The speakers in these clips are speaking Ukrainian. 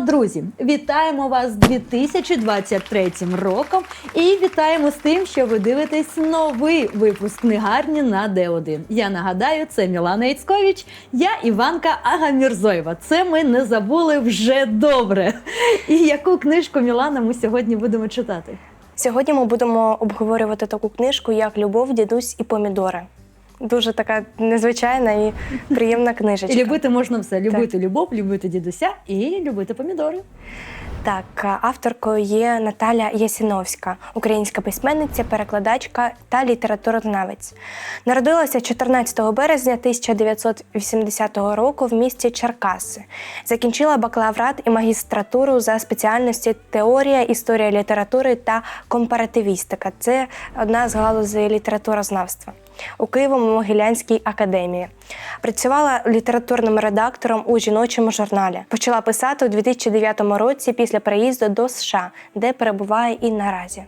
друзі, вітаємо вас з 2023 роком і вітаємо з тим, що ви дивитесь новий випуск книгарні на Д1. Я нагадаю, це Мілана Іцькович, я Іванка Агамірзоєва. Це ми не забули вже добре. І яку книжку Мілана ми сьогодні будемо читати? Сьогодні ми будемо обговорювати таку книжку, як Любов, дідусь і помідори. Дуже така незвичайна і приємна книжечка. І любити можна все: любити любов, любити дідуся і любити помідори. Так, авторкою є Наталя Ясіновська, українська письменниця, перекладачка та літературознавець. Народилася 14 березня 1980 року в місті Черкаси. Закінчила бакалаврат і магістратуру за спеціальності теорія, історія літератури та компаративістика. Це одна з галузей літературознавства. У Києво-Могилянській академії працювала літературним редактором у жіночому журналі. Почала писати у 2009 році після переїзду до США, де перебуває і наразі.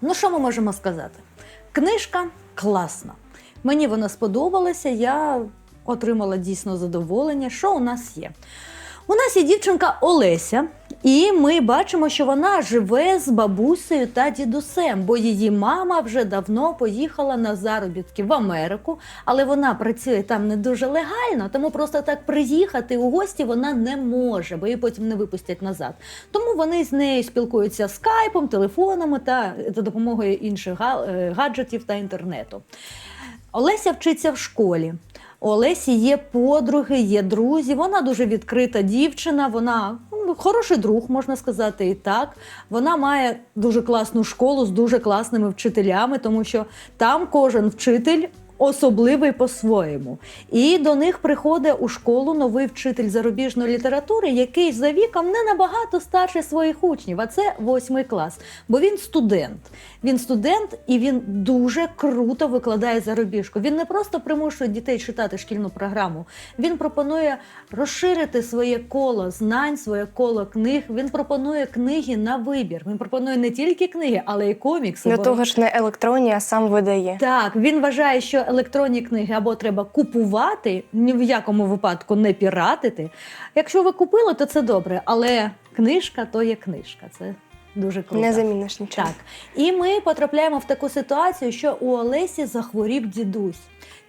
Ну, що ми можемо сказати? Книжка класна. Мені вона сподобалася, я отримала дійсно задоволення. Що у нас є? У нас є дівчинка Олеся, і ми бачимо, що вона живе з бабусею та дідусем, бо її мама вже давно поїхала на заробітки в Америку, але вона працює там не дуже легально, тому просто так приїхати у гості вона не може, бо її потім не випустять назад. Тому вони з нею спілкуються скайпом, телефонами та за допомогою інших е, гаджетів та інтернету. Олеся вчиться в школі. У Олесі є подруги, є друзі. Вона дуже відкрита дівчина. Вона ну, хороший друг, можна сказати, і так. Вона має дуже класну школу з дуже класними вчителями, тому що там кожен вчитель. Особливий по-своєму. І до них приходить у школу новий вчитель зарубіжної літератури, який за віком не набагато старше своїх учнів, а це восьмий клас. Бо він студент. Він студент і він дуже круто викладає зарубіжку. Він не просто примушує дітей читати шкільну програму. Він пропонує розширити своє коло знань, своє коло книг. Він пропонує книги на вибір. Він пропонує не тільки книги, але й комікси. До того ж, не електронні, а сам видає. так, він вважає, що електронні книги або треба купувати, ні в якому випадку не піратити. Якщо ви купили, то це добре, але книжка то є книжка. Це дуже круто. Не заміниш нічого. Так. І ми потрапляємо в таку ситуацію, що у Олесі захворів дідусь.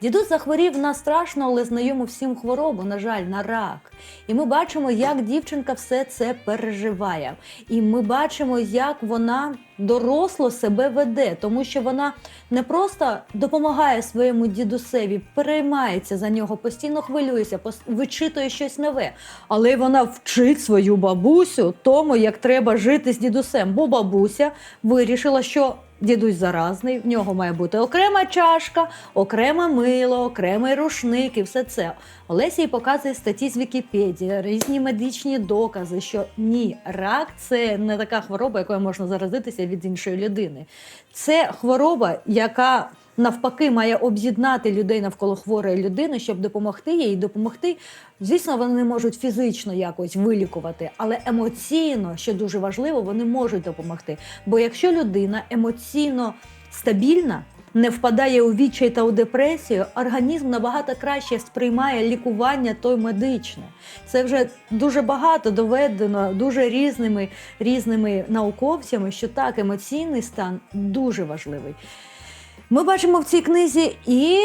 Дідусь захворів на страшну, але знайому всім хворобу, на жаль, на рак. І ми бачимо, як дівчинка все це переживає. І ми бачимо, як вона доросло себе веде, тому що вона не просто допомагає своєму дідусеві, переймається за нього, постійно хвилюється, вичитує щось нове. Але й вона вчить свою бабусю тому, як треба жити з дідусем. Бо бабуся вирішила, що дідусь заразний, в нього має бути окрема чашка, окреме мило, окремий рушник і все це. Олеся їй показує статті з Вікіпедії, різні медичні докази, що ні, рак це не така хвороба, якою можна заразитися від іншої людини. Це хвороба, яка навпаки має об'єднати людей навколо хворої людини, щоб допомогти їй допомогти. Звісно, вони не можуть фізично якось вилікувати, але емоційно, що дуже важливо, вони можуть допомогти. Бо якщо людина емоційно стабільна, не впадає у відчай та у депресію, організм набагато краще сприймає лікування той медичне. Це вже дуже багато доведено дуже різними різними науковцями, що так, емоційний стан дуже важливий. Ми бачимо в цій книзі і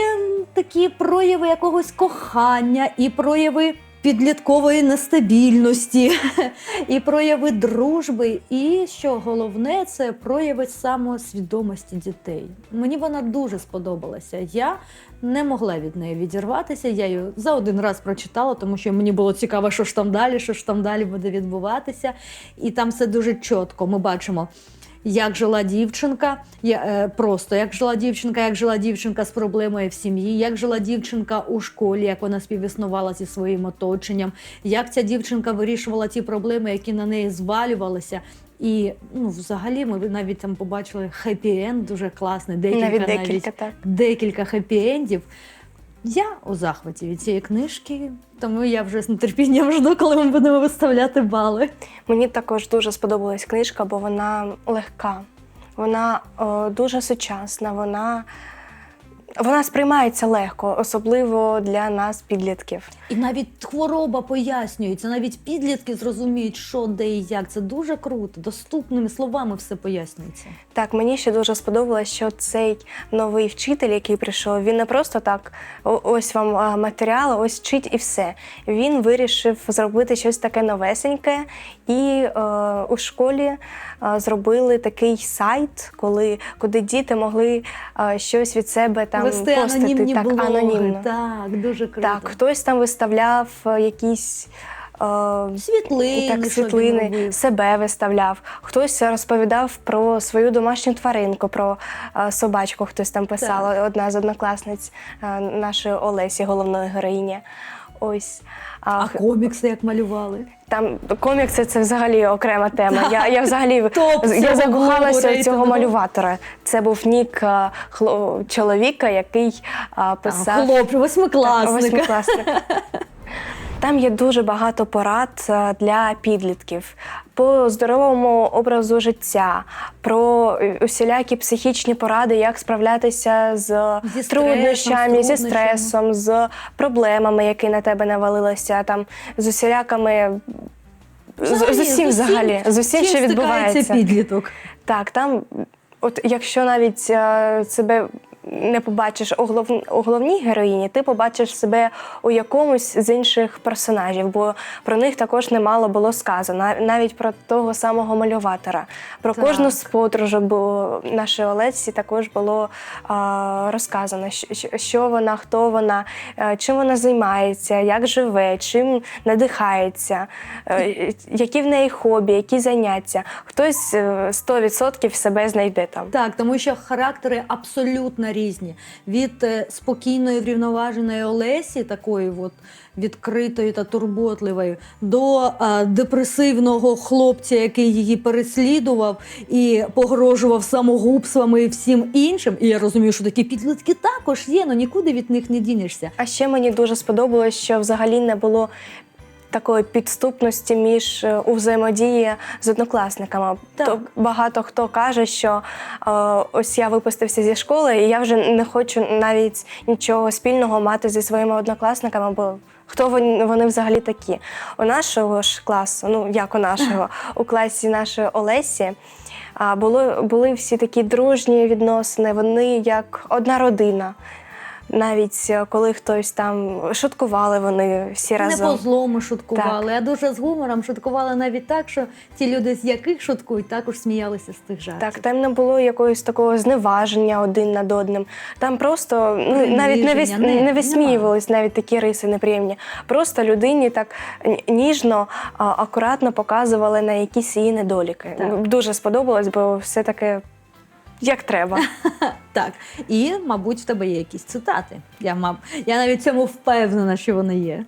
такі прояви якогось кохання, і прояви підліткової нестабільності, і прояви дружби. І що головне, це прояви самосвідомості дітей. Мені вона дуже сподобалася. Я не могла від неї відірватися. Я її за один раз прочитала, тому що мені було цікаво, що ж там далі, що ж там далі буде відбуватися. І там все дуже чітко. Ми бачимо як жила дівчинка, я- е, просто як жила дівчинка, як жила дівчинка з проблемою в сім'ї, як жила дівчинка у школі, як вона співіснувала зі своїм оточенням, як ця дівчинка вирішувала ті проблеми, які на неї звалювалися. І ну, взагалі ми навіть там побачили хеппі-енд дуже класний. Декілька Навіть навіть, так. декілька хеппі-ендів. Я у захваті від цієї книжки, тому я вже з нетерпінням жду, коли ми будемо виставляти бали. Мені також дуже сподобалась книжка, бо вона легка, вона о, дуже сучасна, вона вона сприймається легко, особливо для нас, підлітків. І навіть хвороба пояснюється, навіть підлітки зрозуміють, що де і як. Це дуже круто. Доступними словами все пояснюється. Так, мені ще дуже сподобалось, що цей новий вчитель, який прийшов, він не просто так: ось вам а, матеріал, ось вчить і все. Він вирішив зробити щось таке новесеньке, і е, у школі е, зробили такий сайт, коли куди діти могли е, щось від себе там Вести постити анонімні так блоги. анонімно. Так, дуже круто. Так, хтось там виставляв е, якісь. е, Світлини, так, світлини себе виставляв. Хтось розповідав про свою домашню тваринку, про е, собачку. Хтось там писала. Одна з однокласниць нашої Олесі, головної героїні. Ось. А, А комікси як малювали. там комікси це взагалі окрема тема. Я, я взагалі Топ я цього закохалася в цього рейтингу. малюватора. Це був нік а, хло- чоловіка, який а, писав Хлоп, восьмикласника. Восьмикласника. Там є дуже багато порад е, для підлітків по здоровому образу життя, про усілякі психічні поради, як справлятися з Зі труднощами, з зі стресом, з проблемами, які на тебе навалилися, там з усіляками. З, з усім взагалі, з усім, що відбувається. підліток. Так, там, от якщо навіть е, себе не побачиш у, голов... у головній героїні, ти побачиш себе у якомусь з інших персонажів, бо про них також немало було сказано, навіть про того самого малюватора. Про Так. кожну з подружок бо нашої Олесі також було е, розказано, що, вона, хто вона, е, чим вона займається, як живе, чим надихається, е, які в неї хобі, які заняття. Хтось е, 100% себе знайде там. Так, тому що характери абсолютно різні. Від е, спокійної, врівноваженої Олесі, такої от відкритої та турботливої, до е, депресивного хлопця, який її переслідував і погрожував самогубствами і всім іншим. І я розумію, що такі підлітки також є, але нікуди від них не дінешся. А ще мені дуже сподобалось, що взагалі не було такої підступності між е, у взаємодії з однокласниками. Так. То багато хто каже, що е, ось я випустився зі школи, і я вже не хочу навіть нічого спільного мати зі своїми однокласниками, бо. Хто вони, вони взагалі такі? У нашого ж класу, ну як у нашого, у класі нашої Олесі, а, було, були всі такі дружні відносини, вони як одна родина. Навіть е, коли хтось там шуткували, вони всі Не по злому шуткували, а дуже з гумором шуткували навіть так, що ті люди, з яких шуткують, також сміялися з тих жартів. Так, там не було якогось такого зневаження один над одним. Там просто ну, навіть не, вис... Не- не висміювались навіть такі риси неприємні. Просто людині так ніжно, акуратно показували на якісь її недоліки. Так. Дуже сподобалось, бо все таке як треба. Так, і, мабуть, в тебе є якісь цитати. Я, маб... я навіть цьому впевнена, що вони є.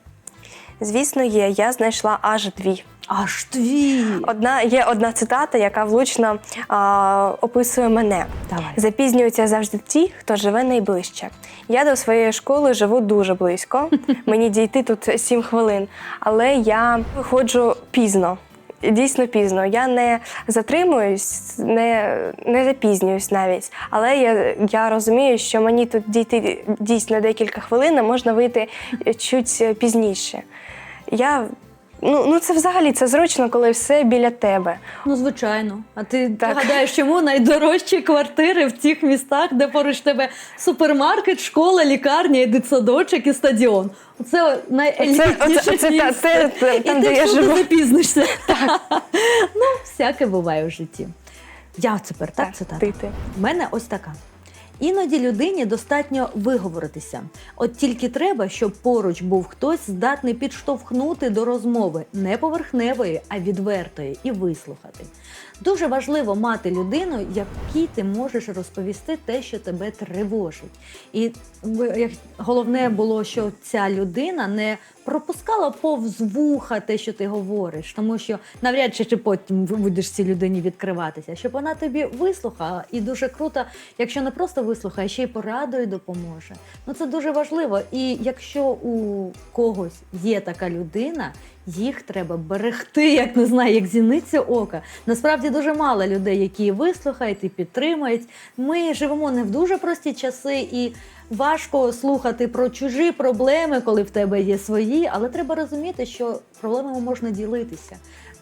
Звісно, є. Я знайшла аж дві. Аж твій. Одна є одна цитата, яка влучно а, описує мене. Давай. Запізнюються завжди ті, хто живе найближче. Я до своєї школи живу дуже близько. Мені дійти тут 7 хвилин, але я виходжу пізно. Дійсно пізно. Я не затримуюсь, не, не запізнююсь навіть. Але я, я розумію, що мені тут дійти дійсно декілька хвилин, а можна вийти чуть пізніше. Я, ну, ну це взагалі це зручно, коли все біля тебе. Ну, звичайно. А ти Так. гадаєш, чому найдорожчі квартири в тих містах, де поруч тебе супермаркет, школа, лікарня, і дитсадочок і стадіон. Оце найелітніше оце- оце місце. те- те- І там, ти де я живу. запізнишся. ну, всяке буває в житті. Я тепер так, цитата. ти, ти. У мене ось така. Іноді людині достатньо виговоритися. От тільки треба, щоб поруч був хтось здатний підштовхнути до розмови не поверхневої, а відвертої і вислухати. Дуже важливо мати людину, якій ти можеш розповісти те, що тебе тривожить. І головне було, що ця людина не пропускала повз вуха те, що ти говориш, тому що навряд чи ти потім будеш цій людині відкриватися, щоб вона тобі вислухала. І дуже круто, якщо не просто вислухає, ще й порадою допоможе. Ну це дуже важливо. І якщо у когось є така людина, Їх треба берегти, як не знаю, як зіниця ока. Насправді дуже мало людей, які вислухають і підтримують. Ми живемо не в дуже прості часи, і важко слухати про чужі проблеми, коли в тебе є свої, але треба розуміти, що проблемами можна ділитися.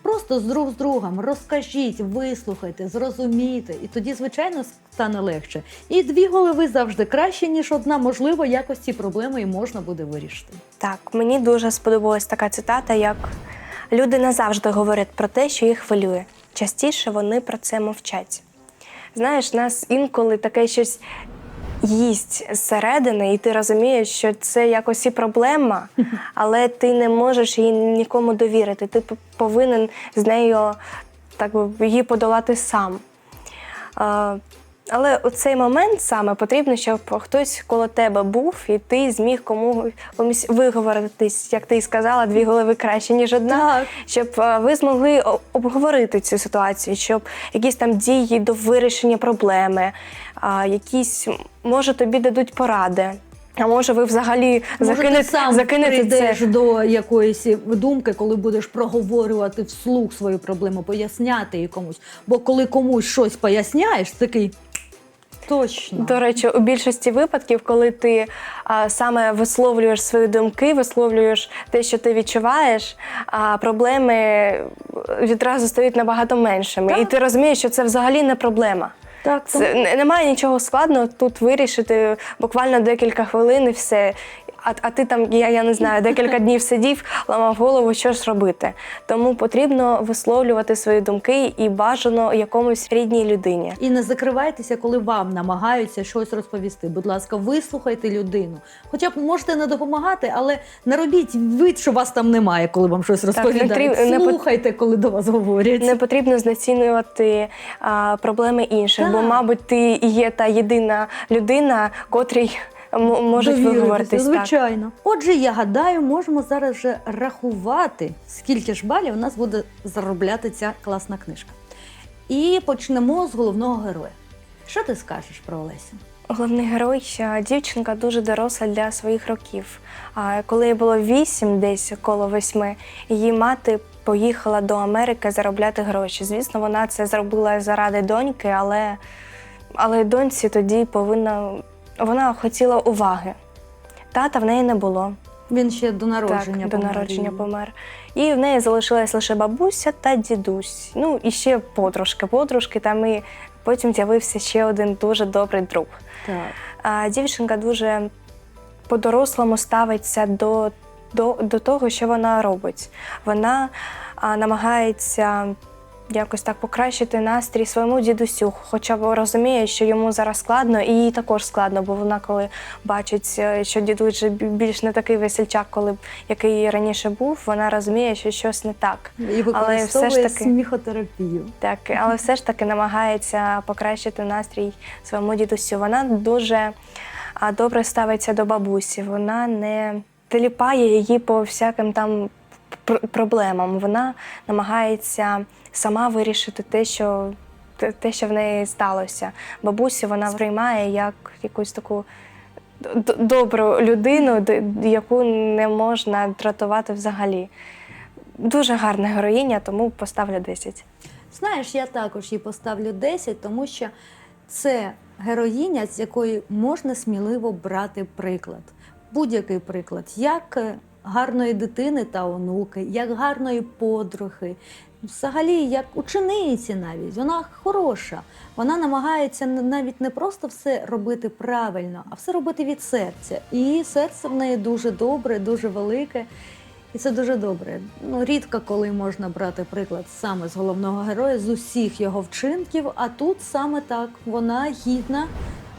Просто з друг з другом розкажіть, вислухайте, зрозумійте, і тоді, звичайно, стане легше. І дві голови завжди краще, ніж одна. Можливо, якось ці проблеми і можна буде вирішити. Так, мені дуже сподобалась така цитата, як люди не завжди говорять про те, що їх хвилює. Частіше вони про це мовчать. Знаєш, нас інколи таке щось їсть зсередини, і ти розумієш, що це якось і проблема, але ти не можеш її нікому довірити. Ти повинен з нею так би її подолати сам. Але у цей момент саме потрібно, щоб хтось коло тебе був, і ти зміг кому комусь виговоритись, як ти і сказала, дві голови краще, ніж одна. Так. Щоб е, ви змогли обговорити цю ситуацію, щоб якісь там дії до вирішення проблеми, якісь, може, тобі дадуть поради. А може, ви взагалі закинете, сам закинете це. до якоїсь думки, коли будеш проговорювати вслух свою проблему, поясняти її комусь. Бо коли комусь щось поясняєш, такий точно. До речі, у більшості випадків, коли ти а, саме висловлюєш свої думки, висловлюєш те, що ти відчуваєш, а проблеми відразу стають набагато меншими. Так. І ти розумієш, що це взагалі не проблема. Так, Це немає нічого складного тут вирішити буквально декілька хвилин і все. А, а ти там, я, я не знаю, декілька днів сидів, ламав голову, що ж робити. Тому потрібно висловлювати свої думки і бажано якомусь рідній людині. І не закривайтеся, коли вам намагаються щось розповісти. Будь ласка, вислухайте людину. Хоча б можете не допомагати, але не робіть вид, що вас там немає, коли вам щось розповідають. тріб- не Слухайте, коли до вас говорять. Не потрібно знецінювати а, проблеми інших, бо, мабуть, ти є та єдина людина, котрій можуть виговоритись. Так. Звичайно. Отже, я гадаю, можемо зараз вже рахувати, скільки ж балів у нас буде заробляти ця класна книжка. І почнемо з головного героя. Що ти скажеш про Олесю? Головний герой, дівчинка дуже доросла для своїх років. А коли їй було вісім, десь коло восьми, її мати поїхала до Америки заробляти гроші. Звісно, вона це зробила заради доньки, але, але доньці тоді повинна вона хотіла уваги. Тата в неї не було. Він ще до народження так, до народження помер. І в неї залишилась лише бабуся та дідусь. Ну і ще подружки, подружки. Там і потім з'явився ще один дуже добрий друг. Так. А дівчинка дуже по-дорослому ставиться до, до, до того, що вона робить. Вона а, намагається якось так покращити настрій своєму дідусю, хоча б розуміє, що йому зараз складно, і їй також складно, бо вона, коли бачить, е, що дідусь вже більш не такий весельчак, коли б- який раніше був, вона розуміє, що щось не так. І використовує все ж таки- сміхотерапію. Так, але все ж таки намагається покращити настрій своєму дідусю. Вона дуже добре ставиться до бабусі. Вона не теліпає її по всяким там проблемам. Вона намагається сама вирішити те, що. те- що в неї сталося, бабусю вона сприймає як якусь таку добру людину, яку не можна дратувати взагалі. Дуже гарна героїня, тому поставлю 10. Знаєш, я також їй поставлю 10, тому що це героїня, з якої можна сміливо брати приклад. Будь-який приклад, як е, гарної дитини та онуки, як гарної подруги, взагалі як учениці навіть. Вона хороша. Вона намагається навіть не просто все робити правильно, а все робити від серця. І серце в неї дуже добре, дуже велике. І це дуже добре. Ну, рідко коли можна брати приклад саме з головного героя, з усіх його вчинків, а тут саме так вона гідна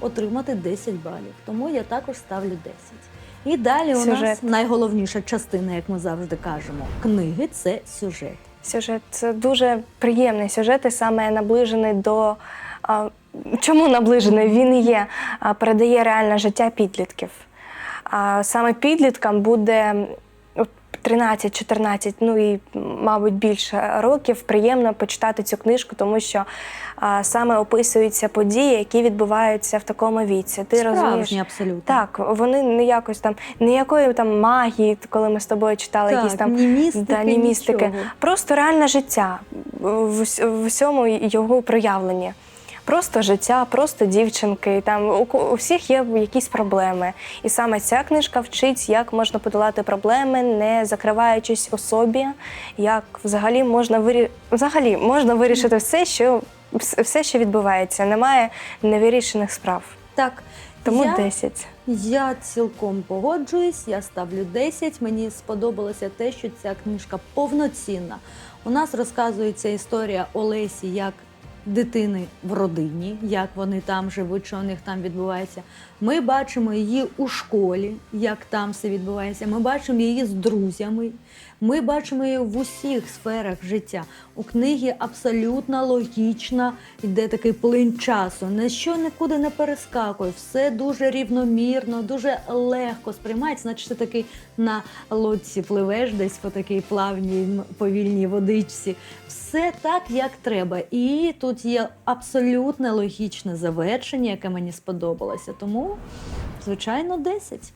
отримати 10 балів. Тому я також ставлю 10. І далі у нас найголовніша частина, як ми завжди кажемо, книги це сюжет. Сюжет це дуже приємний сюжет, і саме наближений до. а, Чому наближений? Він є, а, передає реальне життя підлітків. А саме підліткам буде 13-14, ну і, мабуть, більше років приємно почитати цю книжку, тому що а, саме описуються події, які відбуваються в такому віці. Ти розумієш? Абсолютно. Так, вони не якось там, ніякої там магії, коли ми з тобою читали Так, якісь там ні містики, да, ні містики. нічого. Просто реальне життя в, в усьому його проявленні. Просто життя, просто дівчинки. Там у, у всіх є якісь проблеми. І саме ця книжка вчить, як можна подолати проблеми, не закриваючись у собі, як взагалі можна вирі... взагалі можна вирішити все, що все, що відбувається. Немає невирішених справ. Так, Тому я, 10. я цілком погоджуюсь, я ставлю 10. Мені сподобалося те, що ця книжка повноцінна. У нас розказується історія Олесі як дитини в родині, як вони там живуть, що у них там відбувається. Ми бачимо її у школі, як там все відбувається. Ми бачимо її з друзями. Ми бачимо її в усіх сферах життя. У книгі абсолютно логічно йде такий плин часу. Ніщо нікуди не перескакує, все дуже рівномірно, дуже легко сприймається, значить ти такий на лодці пливеш десь по такій плавній повільній водичці. Все так, як треба. І тут є абсолютно логічне завершення, яке мені сподобалося. Тому, звичайно, 10.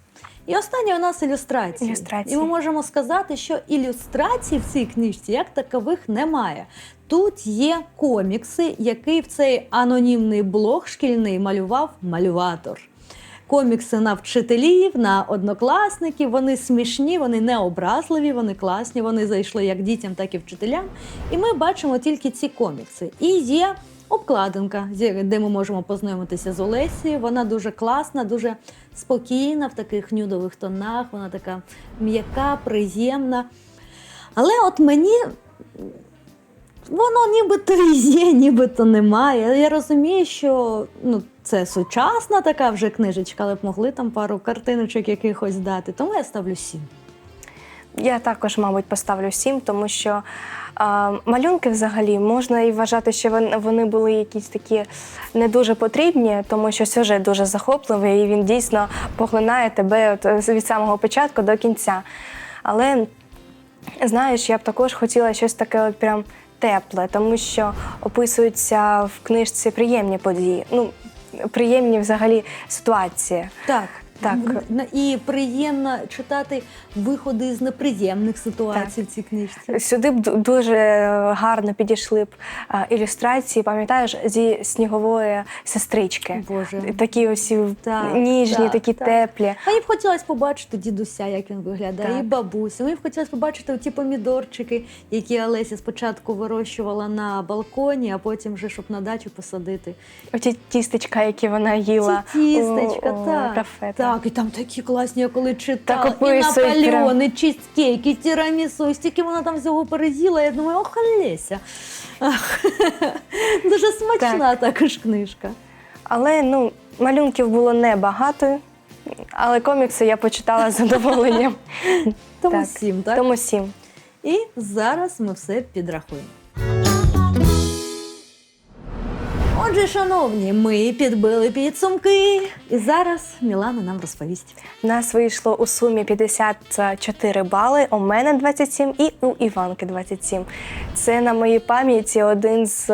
І останнє у нас ілюстрації. Ілюстрації. І ми можемо сказати, що ілюстрацій в цій книжці як такових немає. Тут є комікси, який в цей анонімний блог шкільний малював малюватор. Комікси на вчителів, на однокласників. Вони смішні, вони не образливі, вони класні. Вони зайшли як дітям, так і вчителям. І ми бачимо тільки ці комікси. І є обкладинка, де ми можемо познайомитися з Олесією. Вона дуже класна, дуже спокійна в таких нюдових тонах. Вона така м'яка, приємна. Але от мені воно нібито є, нібито немає. Я розумію, що ну, це сучасна така вже книжечка, але б могли там пару картиночок якихось дати. Тому я ставлю сім. Я також, мабуть, поставлю 7, тому що малюнки взагалі можна і вважати, що вони, були якісь такі не дуже потрібні, тому що сюжет дуже захопливий і він дійсно поглинає тебе от, від самого початку до кінця. Але знаєш, я б також хотіла щось таке от прям тепле, тому що описуються в книжці приємні події. Ну, приємні взагалі ситуації. Так. Так. М, І приємно читати виходи з неприємних ситуацій в цій книжці. Сюди б дуже гарно підійшли б ілюстрації, пам'ятаєш, зі снігової сестрички. Боже. Такі усі Так, ніжні, так, такі так. теплі. Мені б хотілося побачити дідуся, як він виглядає, Так. і бабусю. Мені б хотілося побачити ті помідорчики, які Олеся спочатку вирощувала на балконі, а потім вже щоб на дачу посадити. Оті тістечка, які вона їла. Ці тістечка, у- у так. кафе. Так, і там такі класні, я коли читала. Так і описують Наполеон, і чизкейк, і тірамісу, і стільки вона там всього перез'їла. Я думаю, ох, Олеся. Ах, Дуже смачна також книжка. Але ну, малюнків було небагато, але комікси я почитала з задоволенням. Тому Так. сім, так? Тому сім. І зараз ми все підрахуємо. Отже, шановні, ми підбили підсумки, і зараз Мілана нам розповість. У нас вийшло у сумі 54 бали, у мене 27 і у Іванки 27. Це на моїй пам'яті один з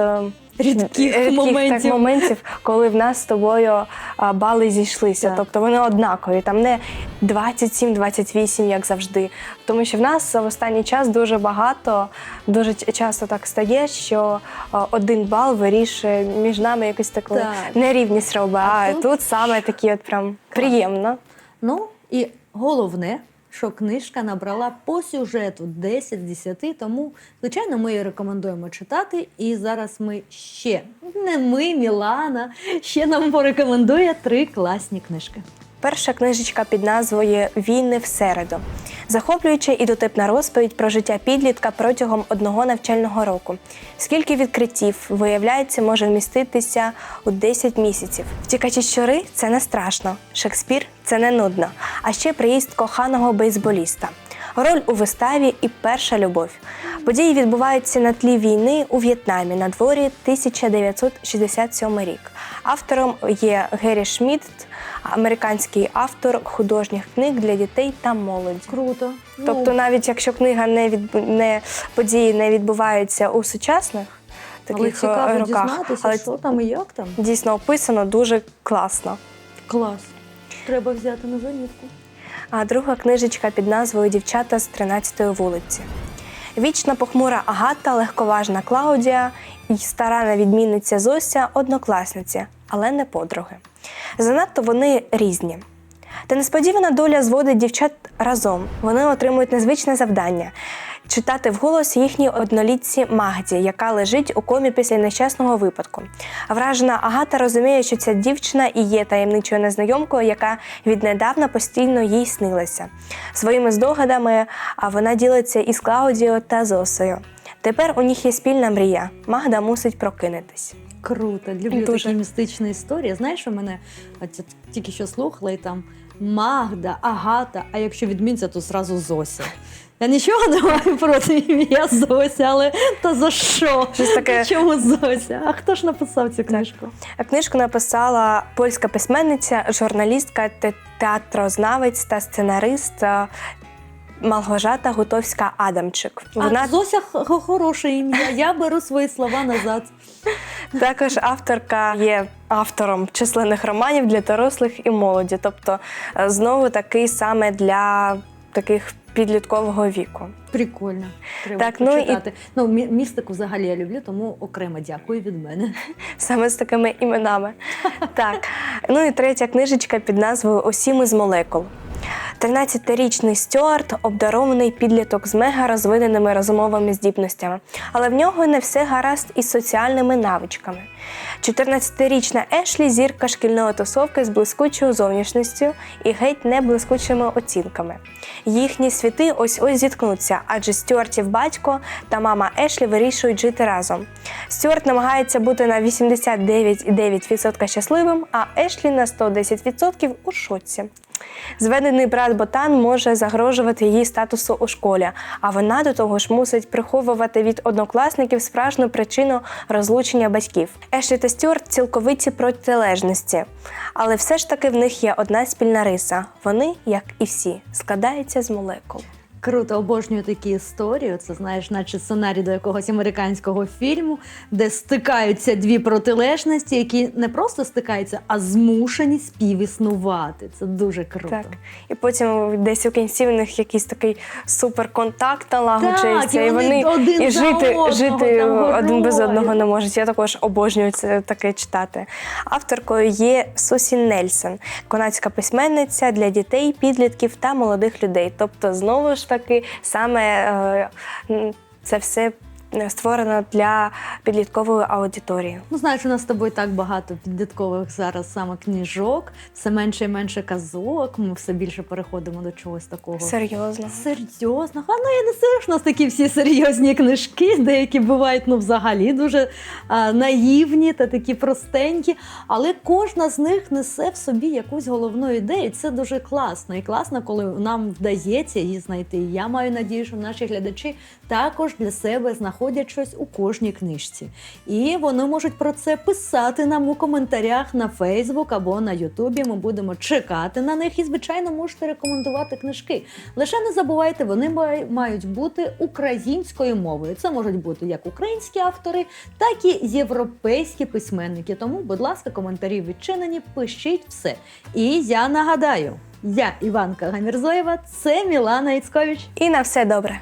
е, Рідких моментів. Так, моментів, коли в нас з тобою а, бали зійшлися. Так. Тобто вони однакові, там не 27-28, як завжди. Тому що в нас в останній час дуже багато, дуже часто так стає, що а, один бал вирішує між нами якусь таку Так. нерівність робить. А, А тут- тут саме такі от прям приємно. Ну і головне, що книжка набрала по сюжету 10 з 10, тому, звичайно, ми її рекомендуємо читати. І зараз ми ще, не ми, Мілана, ще нам порекомендує три класні книжки. Перша книжечка під назвою Війни в середу. Захоплююча і дотипна розповідь про життя підлітка протягом одного навчального року. Скільки відкриттів, виявляється, може вміститися у 10 місяців. Втікачі щури це не страшно. Шекспір це не нудно. А ще приїзд коханого бейсболіста. Роль у виставі і перша любов. Події відбуваються на тлі війни у В'єтнамі на дворі 1967 рік. Автором є Геррі Шмідт, американський автор художніх книг для дітей та молоді. Круто. Тобто, ну, навіть якщо книга не від не події не відбуваються у сучасних таких е, цікаво роках, дізнатися, але що там і як там. дійсно описано дуже класно. Клас. Треба взяти на замітку. А друга книжечка під назвою Дівчата з 13-ї вулиці. Вічна похмура Агата, легковажна Клаудія і старана відмінниця Зося однокласниці, але не подруги. Занадто вони різні. Та несподівана доля зводить дівчат разом. Вони отримують незвичне завдання читати вголос їхній однолітці Магді, яка лежить у комі після нещасного випадку. Вражена Агата розуміє, що ця дівчина і є таємничою незнайомкою, яка віднедавна постійно їй снилася. Своїми здогадами вона ділиться із Клаудією та Зосею. Тепер у них є спільна мрія. Магда мусить прокинутись. Круто, люблю Дуже. такі містичні історії. Знаєш, що мене от, тільки що слухала, і там Магда, Агата, а якщо відмінця, то зразу Зося. Я нічого не маю проти ім'я Зося, але та за що? Щось таке- Чому Зося? А хто ж написав цю книжку? А Книжку написала польська письменниця, журналістка, те- театрознавець та сценарист е, Малгожата Гутовська Адамчик. Вона А Зося х- х- хороше ім'я. Я беру свої слова назад. також авторка є автором численних романів для дорослих і молоді, тобто е, знову такий саме для таких підліткового віку. Прикольно. Треба Так, ну і- Ну, містику взагалі я люблю, тому окремо дякую від мене. Саме з такими іменами. Так. Ну і третя книжечка під назвою Усі ми з молекул. 13-річний Стюарт обдарований підліток з мега розвиненими розумовими здібностями, але в нього не все гаразд із соціальними навичками. 14-річна Ешлі зірка шкільної тусовки з блискучою зовнішністю і геть не блискучими оцінками. Їхні світи ось ось зіткнуться, адже Стюартів батько та мама Ешлі вирішують жити разом. Стюарт намагається бути на 89,9% щасливим, а Ешлі на 110% у шоці. Зведений брат Ботан може загрожувати її статусу у школі, а вона до того ж мусить приховувати від однокласників справжню причину розлучення батьків. Ешлі та Стюарт цілковиті протилежності, але все ж таки в них є одна спільна риса. Вони, як і всі, складаються з молекул. Круто, обожнюю такі історії. Це знаєш, наче сценарій до якогось американського фільму, де стикаються дві протилежності, які не просто стикаються, а змушені співіснувати. Це дуже круто. Так. І потім десь у кінці в них якийсь такий суперконтакт налагоджується, Так, і і вони вони один і за жити, одного жити там один без одного не можуть. Я також обожнюю це таке читати. Авторкою є Сусі Нельсон, канадська письменниця для дітей, підлітків та молодих людей. Тобто, знову ж таки, саме е, це все створено для підліткової аудиторії. Ну, знаєш, у нас з тобою так багато підліткових зараз саме книжок, все менше і менше казок. Ми все більше переходимо до чогось такого. Серйозно. Серйозно, а ну я не знаю, що у нас такі всі серйозні книжки, деякі бувають ну взагалі дуже а, наївні та такі простенькі. Але кожна з них несе в собі якусь головну ідею. і Це дуже класно. І класно, коли нам вдається її знайти. І я маю надію, що наші глядачі також для себе знаходять щось у кожній книжці. І вони можуть про це писати нам у коментарях на Фейсбук або на Ютубі. Ми будемо чекати на них і, звичайно, можете рекомендувати книжки. Лише не забувайте, вони мають бути українською мовою. Це можуть бути як українські автори, так і європейські письменники. Тому, будь ласка, коментарі відчинені, пишіть все. І я нагадаю, я Іванка Гамірзоєва, це Мілана Іцкович. І на все добре.